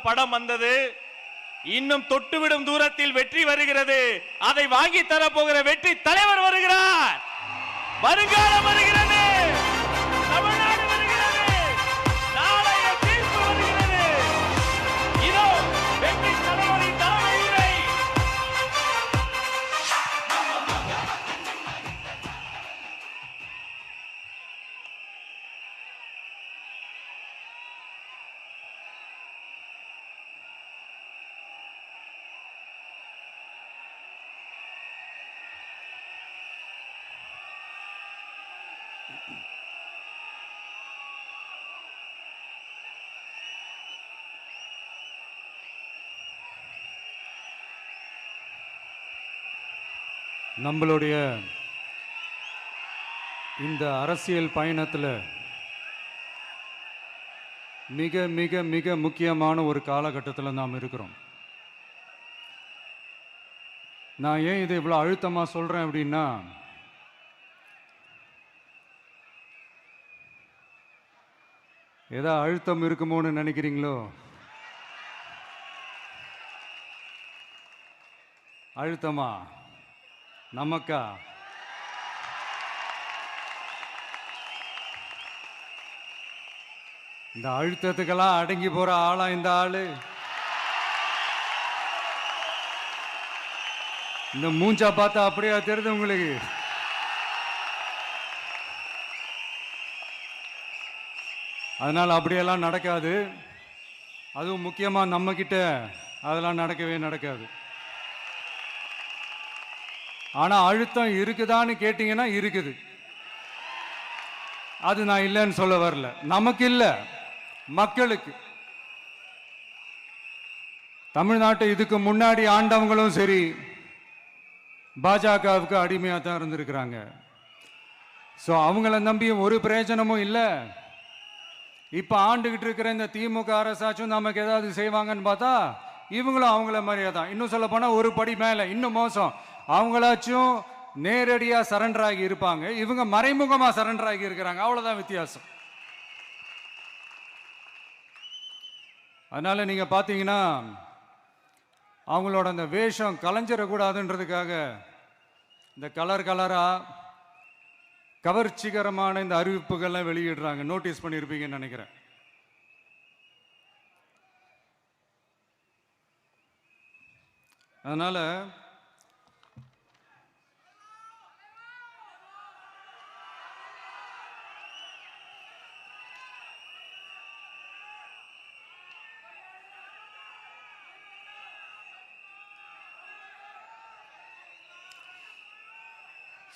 படம் வந்தது. இன்னும் தொட்டுவிடும் தூரத்தில் வெற்றி வருகிறது. அதை வாங்கி தரப்போகிற வெற்றி தலைவர் வருகிறார். வருங்காலம் வருகிறார் நம்மளுடைய இந்த அரசியல் பயணத்தில் மிக மிக மிக முக்கியமான ஒரு காலகட்டத்தில் நாம் இருக்கிறோம். நான் ஏன் இதை இவ்வளோ அழுத்தமாக சொல்கிறேன் அப்படின்னா ஏதோ அழுத்தம் இருக்குமோன்னு நினைக்கிறீங்களோ? அழுத்தமா? நமக்கா? இந்த அழுத்தத்துக்கெல்லாம் அடங்கி போற ஆளா இந்த ஆளு? இந்த மூஞ்சா பார்த்தா அப்படியா தெரியுது உங்களுக்கு? அதனால் அப்படியெல்லாம் நடக்காது. அதுவும் முக்கியமாக நம்மக்கிட்ட அதெல்லாம் நடக்கவே நடக்காது. ஆனால் அழுத்தம் இருக்குதான்னு கேட்டிங்கன்னா இருக்குது. அது நான் இல்லைன்னு சொல்ல வரல. நமக்கு இல்லை. மக்களுக்கு. தமிழ்நாட்டை இதுக்கு முன்னாடி ஆண்டவங்களும் சரி பாஜகவுக்கு அடிமையாக தான் இருந்திருக்கிறாங்க. ஸோ அவங்கள நம்பியும் ஒரு பிரயோஜனமும் இல்லை. இப்போ ஆண்டுகிட்டு இருக்கிற இந்த திமுக அரசாச்சும் நமக்கு ஏதாவது செய்வாங்கன்னு பார்த்தா இவங்களும் அவங்கள மாதிரியே தான். இன்னும் சொல்ல போனால் ஒரு படி மேலே இன்னும் மோசம். அவங்களாச்சும் நேரடியாக சரண்டர் ஆகி இருப்பாங்க. இவங்க மறைமுகமாக சரண்டர் ஆகி இருக்கிறாங்க. அவ்வளோதான் வித்தியாசம். அதனால் நீங்கள் பார்த்தீங்கன்னா அவங்களோட அந்த வேஷம் கலைஞ்சிடக்கூடாதுன்றதுக்காக இந்த கலர் கலராக கவர்ச்சிகரமான இந்த அறிவிப்புகள்லாம் வெளியிடுறாங்க. நோட்டீஸ் பண்ணியிருப்பீங்கன்னு நினைக்கிறேன். அதனால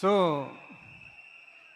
ஸோ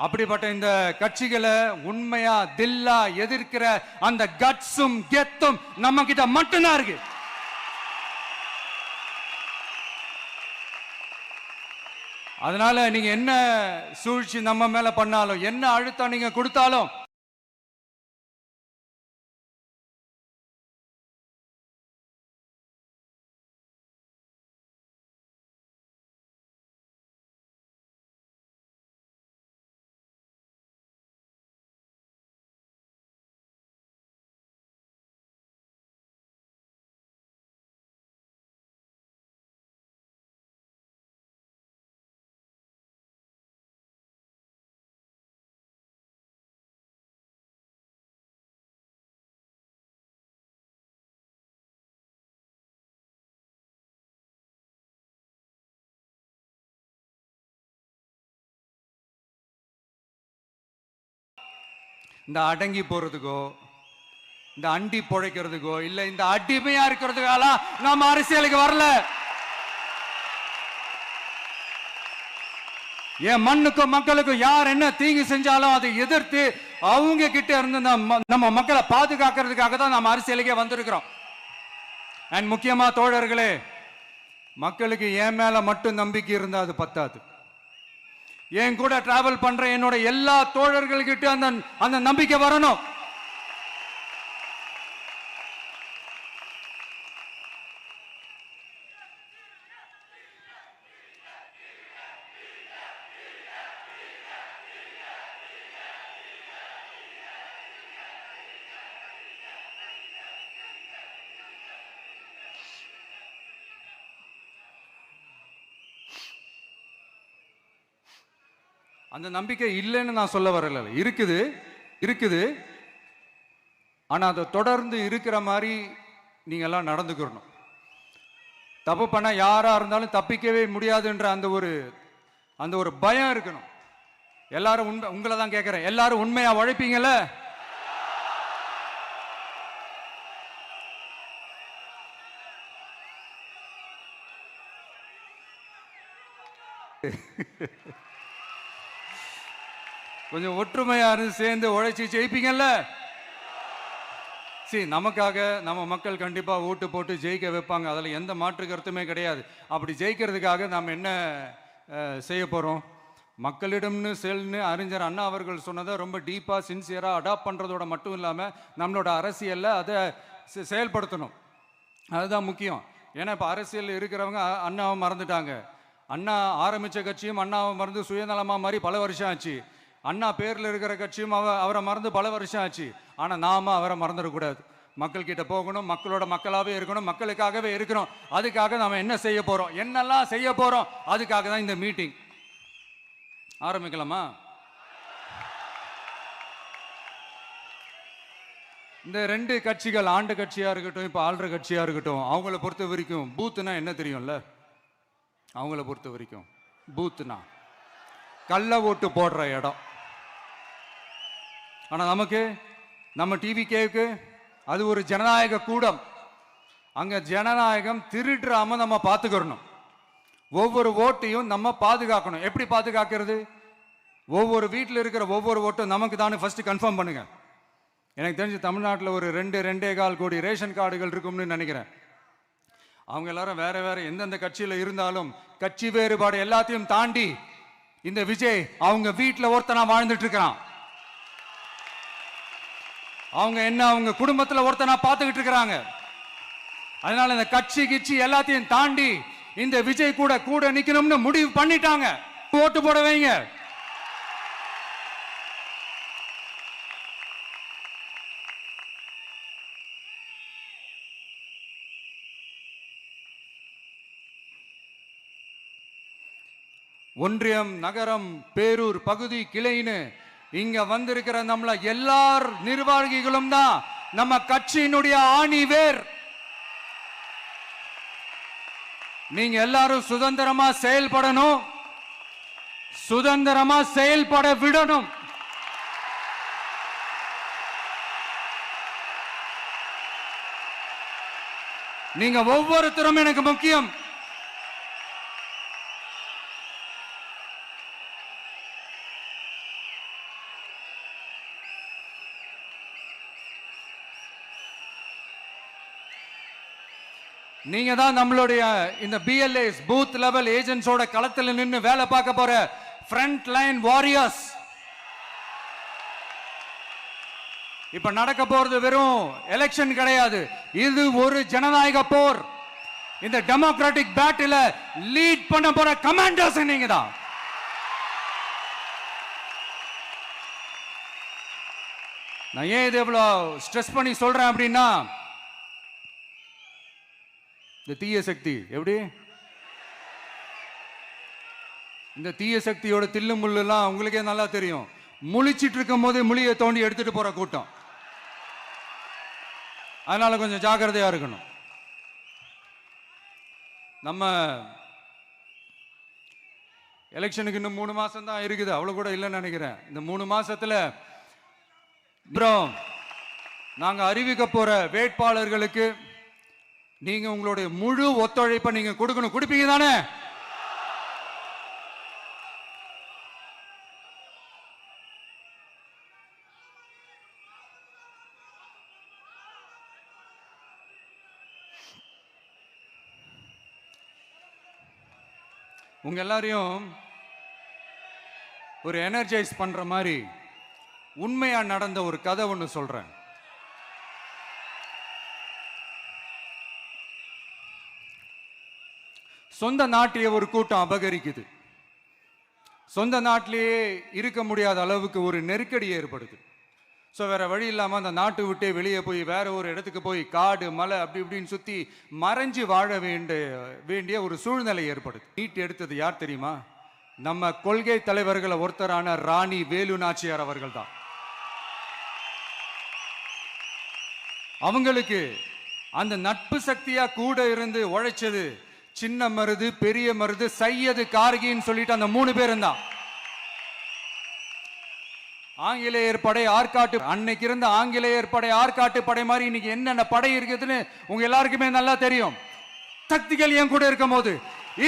அப்படிப்பட்ட இந்த கட்சிகளை உண்மையா தில்லா எதிர்க்கிற அந்த கட்ஸும் கெத்தும் நம்ம கிட்ட மட்டும்தான் இருக்கு. அதனால நீங்க என்ன சூழ்ச்சி நம்ம மேல பண்ணாலும் என்ன அழுத்தம் நீங்க கொடுத்தாலும் இந்த அடங்கி போறதுக்கோ இந்த அண்டி பொழைக்கிறதுக்கோ இல்லை இந்த அடிமையா இருக்கிறதுக்காலாம் நம்ம அரசியலுக்கு வரல. என் மண்ணுக்கும் மக்களுக்கும் யார் என்ன தீங்கு செஞ்சாலும் அதை எதிர்த்து அவங்க கிட்ட இருந்து நம்ம நம்ம மக்களை பாதுகாக்கிறதுக்காக தான் நம்ம அரசியலுக்கே வந்திருக்கிறோம். அண்ட் முக்கியமா தோழர்களே மக்களுக்கு என் மேல மட்டும் நம்பிக்கை இருந்தால் அது பத்தாது. என் கூட டிராவல் பண்ற என்னோட எல்லா தோழர்கள்கிட்ட அந்த அந்த நம்பிக்கை வரணும். அந்த நம்பிக்கை இல்லைன்னு நான் சொல்ல வரல. இருக்குது இருக்குது. ஆனால் அதை தொடர்ந்து இருக்கிற மாதிரி நீங்கள்லாம் நடந்துக்கிறணும் தப்பு பண்ணால் யாராக இருந்தாலும் தப்பிக்கவே முடியாதுன்ற அந்த ஒரு அந்த ஒரு பயம் இருக்கணும். எல்லாரும் உண்மை உங்களை தான் கேட்குறேன் எல்லாரும் உண்மையாக உழைப்பீங்கல்ல? கொஞ்சம் ஒற்றுமையாக சேர்ந்து உழைச்சி ஜெயிப்பீங்கல்ல? சரி நமக்காக நம்ம மக்கள் கண்டிப்பாக ஓட்டு போட்டு ஜெயிக்க வைப்பாங்க. அதில் எந்த மாற்று கருத்துமே கிடையாது. அப்படி ஜெயிக்கிறதுக்காக நாம் என்ன செய்ய போகிறோம் மக்களிடம்னு செல்னு அறிஞர் அண்ணா அவர்கள் சொன்னதை ரொம்ப டீப்பாக சின்சியராக அடாப்ட் பண்ணுறதோட மட்டும் இல்லாமல் நம்மளோட அரசியலில் அதை செ- செயல்படுத்தணும். அதுதான் முக்கியம். ஏன்னா இப்போ அரசியல் இருக்கிறவங்க அண்ணாவை மறந்துட்டாங்க. அண்ணா ஆரம்பித்த கட்சியும் அண்ணாவை மறந்து சுயநலமாக மாதிரி பல வருஷம் ஆச்சு. அண்ணா பேரில் இருக்கிற கட்சியும் அவ அவரை மறந்து பல வருஷம் ஆச்சு. ஆனால் நாம அவரை மறந்துடக்கூடாது மக்கள் கிட்ட போகணும் மக்களோட மக்களாகவே இருக்கணும் மக்களுக்காகவே இருக்கணும் அதுக்காக நாம என்ன செய்ய போகிறோம் என்னெல்லாம் செய்ய போகிறோம் அதுக்காக தான் இந்த மீட்டிங். ஆரம்பிக்கலாமா? இந்த ரெண்டு கட்சிகள் ஆண்டு கட்சியாக இருக்கட்டும் இப்போ ஆள்ற கட்சியாக இருக்கட்டும் அவங்கள பொறுத்த வரைக்கும் பூத்துனா என்ன தெரியும்ல? அவங்கள பொறுத்த வரைக்கும் பூத்துனா கள்ள ஓட்டு போடுற இடம். ஆனால் நமக்கு நம்ம டிவி கேவுக்கு அது ஒரு ஜனநாயக கூடம். அங்கே ஜனநாயகம் திருடுறாம நம்ம பார்த்துக்கிறணும் ஒவ்வொரு ஓட்டையும் நம்ம பாதுகாக்கணும். எப்படி பாதுகாக்கிறது? ஒவ்வொரு வீட்டில் இருக்கிற ஒவ்வொரு ஓட்டும் நமக்கு தானே ஃபஸ்ட்டு கன்ஃபார்ம் பண்ணுங்கள் எனக்கு தெரிஞ்சு தமிழ்நாட்டில் ஒரு ரெண்டு ரெண்டே கால் கோடி ரேஷன் கார்டுகள் இருக்கும்னு நினைக்கிறேன். அவங்க எல்லாரும் வேற வேற எந்தெந்த கட்சியில் இருந்தாலும் கட்சி வேறுபாடு எல்லாத்தையும் தாண்டி இந்த விஜய் அவங்க வீட்டில் ஒருத்தனா வாழ்ந்துட்டு இருக்கிறான். அவங்க என்ன அவங்க குடும்பத்துல ஒருத்தனா பார்த்துக்கிட்டு இருக்கிறாங்க. அதனால இந்த கட்சி கிச்சி எல்லாத்தையும் தாண்டி இந்த விஜய் கூட கூட நிக்கணும்னு முடிவு பண்ணிட்டாங்க. ஓட்டு போட வைங்க. ஒன்றியம் நகரம் பேரூர் பகுதி கிளைன்னு இங்க வந்திருக்கிற நம்மள எல்லார் நிர்வாகிகளும் தான் நம்ம கட்சியினுடைய ஆணி வேர். நீங்க எல்லாரும் சுதந்திரமா செயல்படணும். சுதந்திரமா செயல்பட விடணும். நீங்க ஒவ்வொருத்தரும் எனக்கு முக்கியம். நீங்க தான் நம்மளுடைய இந்த பிஎல்ஏஸ் பூத் லெவல் ஏஜென்ட்ஸோட களத்தில் நின்று வேலை பார்க்க போற ஃப்ரண்ட் லைன் வாரியர்ஸ் இப்ப நடக்க போறது வெறும் எலெக்ஷன் கிடையாது. இது ஒரு ஜனநாயக போர். இந்த டெமோக்ராட்டிக் பேட்டில லீட் பண்ண போற கமாண்டர்ஸ் நீங்க தான். நான் ஏன் இது எவ்வளோ ஸ்ட்ரெஸ் பண்ணி சொல்றேன் அப்படின்னா இந்த தீய சக்தி எப்படி? இந்த தீய சக்தியோட தில்லு முள்ளுலாம் உங்களுக்கே நல்லா தெரியும். முழிச்சிட்டு இருக்கும் போது முழியை தோண்டி எடுத்துட்டு போற கூட்டம். அதனால கொஞ்சம் ஜாக்கிரதையா இருக்கணும். நம்ம எலெக்ஷனுக்கு இன்னும் மூணு மாசம் தான் இருக்குது. அவ்வளவு கூட இல்லைன்னு நினைக்கிறேன். இந்த மூணு மாசத்துல அப்புறம் நாங்க அறிவிக்க போற வேட்பாளர்களுக்கு நீங்க உங்களுடைய முழு ஒத்துழைப்பை நீங்க கொடுக்கணும். கொடுப்பீங்க தானே? உங்க எல்லாரையும் ஒரு எனர்ஜைஸ் பண்ற மாதிரி உண்மையா நடந்த ஒரு கதை ஒன்று சொல்றேன். சொந்த நாட்டையே ஒரு கூட்டம் அபகரிக்குது. சொந்த நாட்டிலேயே இருக்க முடியாத அளவுக்கு ஒரு நெருக்கடி ஏற்படுது. ஸோ வேற வழி இல்லாமல் அந்த நாட்டை விட்டே வெளியே போய் வேற ஒரு இடத்துக்கு போய் காடு மலை அப்படி இப்படின்னு சுற்றி மறைஞ்சு வாழ வேண்டிய வேண்டிய ஒரு சூழ்நிலை ஏற்படுது. நீட் எடுத்தது யார் தெரியுமா? நம்ம கொள்கை தலைவர்களை ஒருத்தரான ராணி வேலு நாச்சியார் அவர்கள் தான். அவங்களுக்கு அந்த நட்பு சக்தியா கூட இருந்து உழைச்சது சின்ன மருது பெரிய மருது சையது கார்கின்னு சொல்லிட்டு அந்த மூணு பேரும் தான் ஆங்கிலேயர் படை ஆற்காட்டு அன்னைக்கு இருந்த ஆங்கிலேயர் படை ஆற்காட்டு படை மாதிரி இன்னைக்கு என்னென்ன படை இருக்குதுன்னு உங்க எல்லாருக்குமே நல்லா தெரியும். சக்திகள் என் கூட இருக்கும் போது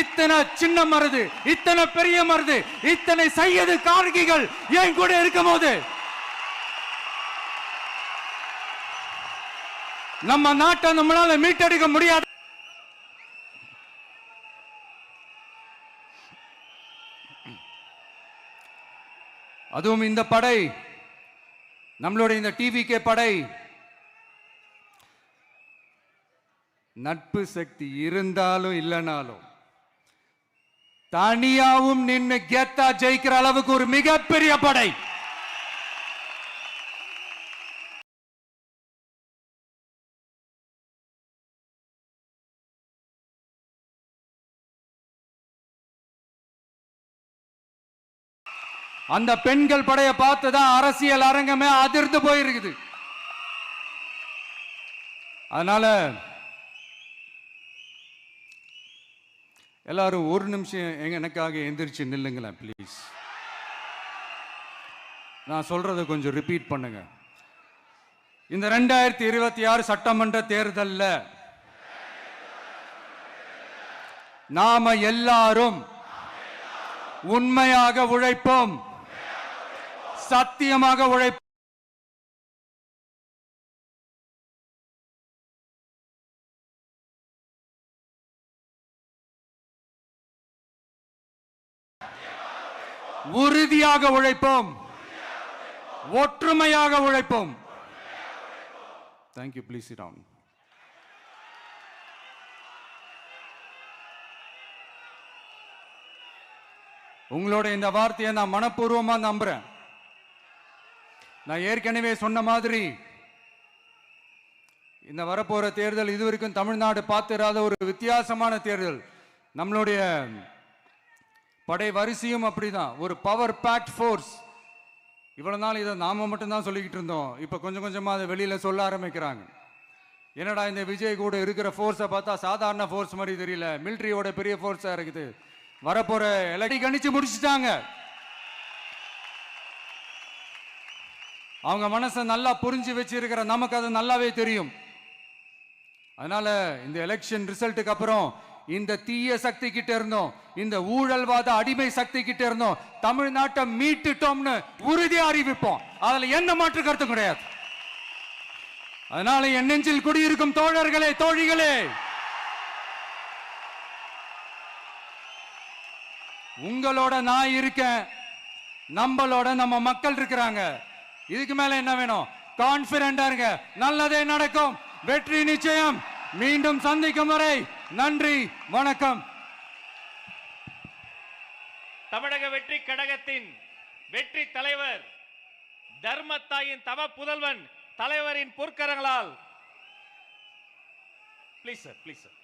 இத்தனை சின்ன மருது இத்தனை பெரிய மருது இத்தனை சையது கார்கிகள் என் கூட இருக்கும் போது நம்ம நாட்டை நம்மளால மீட்டெடுக்க முடியாது. அதுவும் இந்த படை. நம்மளுடைய இந்த டிவிகே படை. நட்பு சக்தி இருந்தாலும் இல்லைனாலும் தனியாவும் நின்னு கெத்தா ஜெயிக்கிற அளவுக்கு ஒரு மிகப்பெரிய படை. அந்த பெண்கள் படையை பார்த்து தான் அரசியல் அரங்கமே அதிர்ந்து போயிருக்குது. அதனால எல்லாரும் ஒரு நிமிஷம் எங்க எனக்காக எந்திரிச்சு நில்லுங்களேன் ப்ளீஸ் நான் சொல்றதை கொஞ்சம் ரிப்பீட் பண்ணுங்க. இந்த ரெண்டாயிரத்தி இருபத்தி ஆறு சட்டமன்ற தேர்தலில் நாம எல்லாரும் உண்மையாக உழைப்போம். சத்தியமாக உழைப்போம் உறுதியாக உழைப்போம். ஒற்றுமையாக உழைப்போம். தேங்க்யூ ப்ளீஸ் டவுன் உங்களோட இந்த வார்த்தையை நான் மனப்பூர்வமா நம்புறேன். நான் ஏற்கனவே சொன்ன மாதிரி இந்த வரப்போற தேர்தல் இதுவரைக்கும் தமிழ்நாடு பார்த்திராத ஒரு வித்தியாசமான தேர்தல். நம்மளுடைய படை வரிசையும் அப்படிதான். ஒரு பவர் பேக்ட் ஃபோர்ஸ் இவ்வளவு நாள் இதை நாம மட்டும்தான் சொல்லிக்கிட்டு இருந்தோம். இப்போ கொஞ்சம் கொஞ்சமா அதை வெளியில சொல்ல ஆரம்பிக்கிறாங்க. என்னடா இந்த விஜய் கூட இருக்கிற ஃபோர்ஸை பார்த்தா சாதாரண ஃபோர்ஸ் மாதிரி தெரியல. மிலிட்ரியோட பெரிய ஃபோர்ஸாக இருக்குது. வரப்போற எலக்ட்ரி கணிச்சு முடிச்சுட்டாங்க. அவங்க மனசை நல்லா புரிஞ்சு வச்சிருக்கிற நமக்கு அது நல்லாவே தெரியும். அதனால இந்த எலெக்ஷன் ரிசல்ட்டுக்கு அப்புறம் இந்த தீய சக்தி கிட்ட இருந்தோம் இந்த ஊழல்வாத அடிமை சக்தி கிட்ட இருந்தோம் தமிழ்நாட்டை மீட்டுட்டோம்னு உறுதி அறிவிப்போம். அதுல என்ன மாற்று கருத்தும் கிடையாது. அதனால என் நெஞ்சில் குடியிருக்கும் தோழர்களே தோழிகளே உங்களோட நான் இருக்கேன் நம்மளோட நம்ம மக்கள் இருக்கிறாங்க. இதுக்கு மேல என்ன வேணும்? கான்பிடண்டா இருங்க. நல்லதே நடக்கும். வெற்றி நிச்சயம். மீண்டும் சந்திக்கும் வரை நன்றி வணக்கம். தமிழக வெற்றி கழகத்தின் வெற்றி தலைவர் தர்மத்தாயின் தவ புதல்வன் தலைவரின் பொற்கரங்களால். ப்ளீஸ் சார் ப்ளீஸ் சார்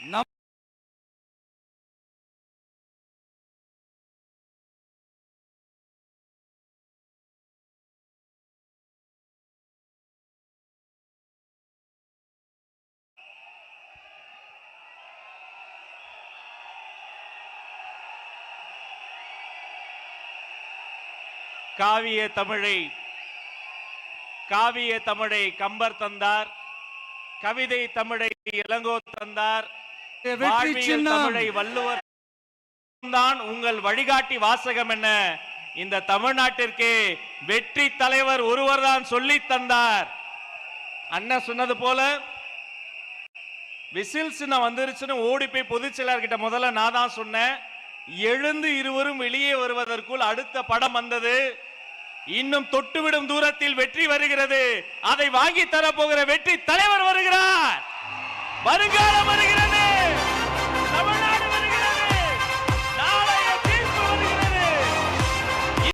நம் காவிய தமிழை காவிய தமிழை கம்பர் தந்தார் கவிதை தமிழை இளங்கோ தந்தார் தமிழை வள்ளுவர் தான் உங்கள் வழிகாட்டி வாசகம் என்ன? இந்த தமிழ்நாட்டிற்கு வெற்றி தலைவர் ஒருவர் தான் சொல்லி தந்தார். அண்ணன் சொன்னது போல விசில் சின்னம் வந்துருச்சுன்னு ஓடி போய் பொதுச் செயலாளர்கிட்ட முதல்ல நான் தான் சொன்னேன். எழுந்து இருவரும் வெளியே வருவதற்குள் அடுத்த படம் வந்தது. இன்னும் தொட்டுவிடும் தூரத்தில் வெற்றி வருகிறது. அதை வாங்கி தர போகிற வெற்றி தலைவர் வருகிறார். வருங்காலம் வருகிறது.